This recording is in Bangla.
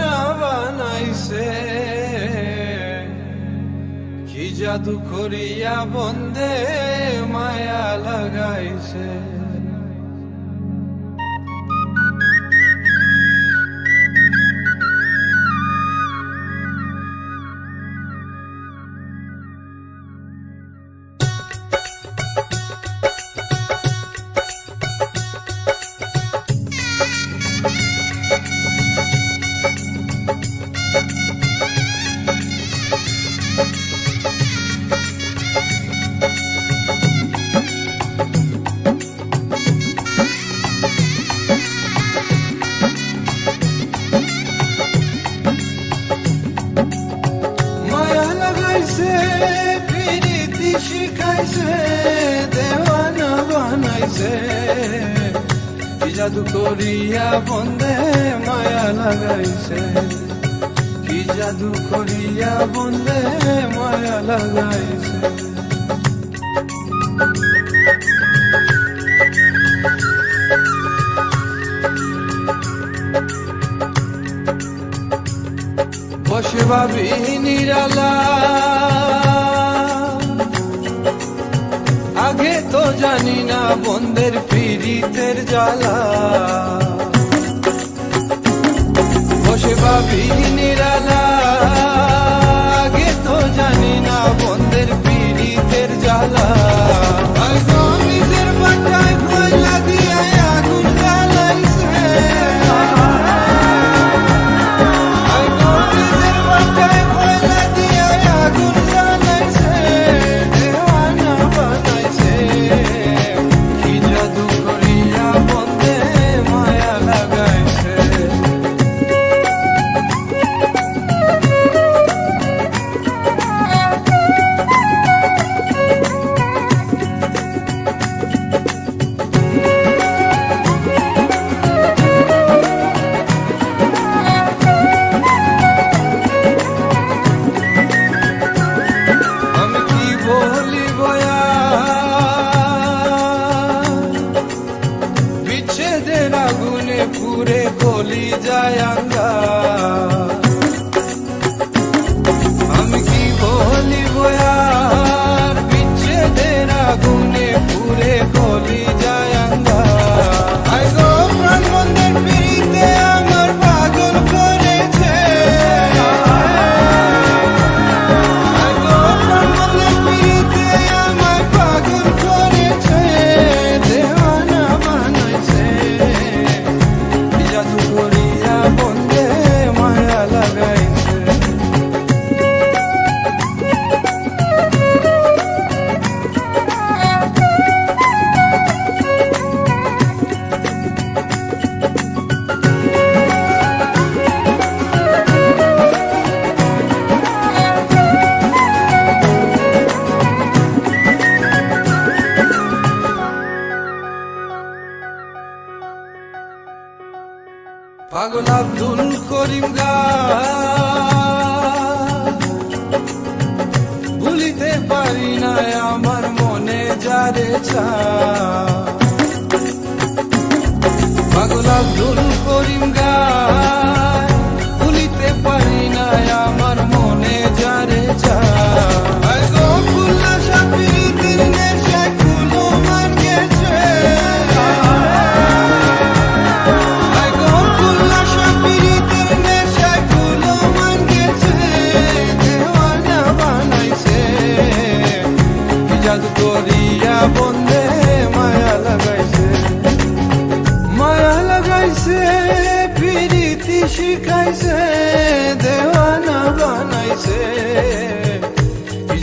না বানাইছে কি জাদু করিয়া বন্দে মায়া লাগাইছে। লাগাইছে প্রীতি শিখাইছে, দেওয়ানা বানাইছে। কি জাদু করিয়া বন্দে মায়া লাগাইছে। কি জাদু করিয়া বন্দে মায়া লাগাইছে। বসে ভাবি নিরালা আগে তো জানি না বন্ধের পীড়িতের জ্বালা। বসে ভাবি যায় আমি পাগল আব্দুল করিম ভুলিতে পারি না আমার মনে যারে চা। পাগল আব্দুল করিম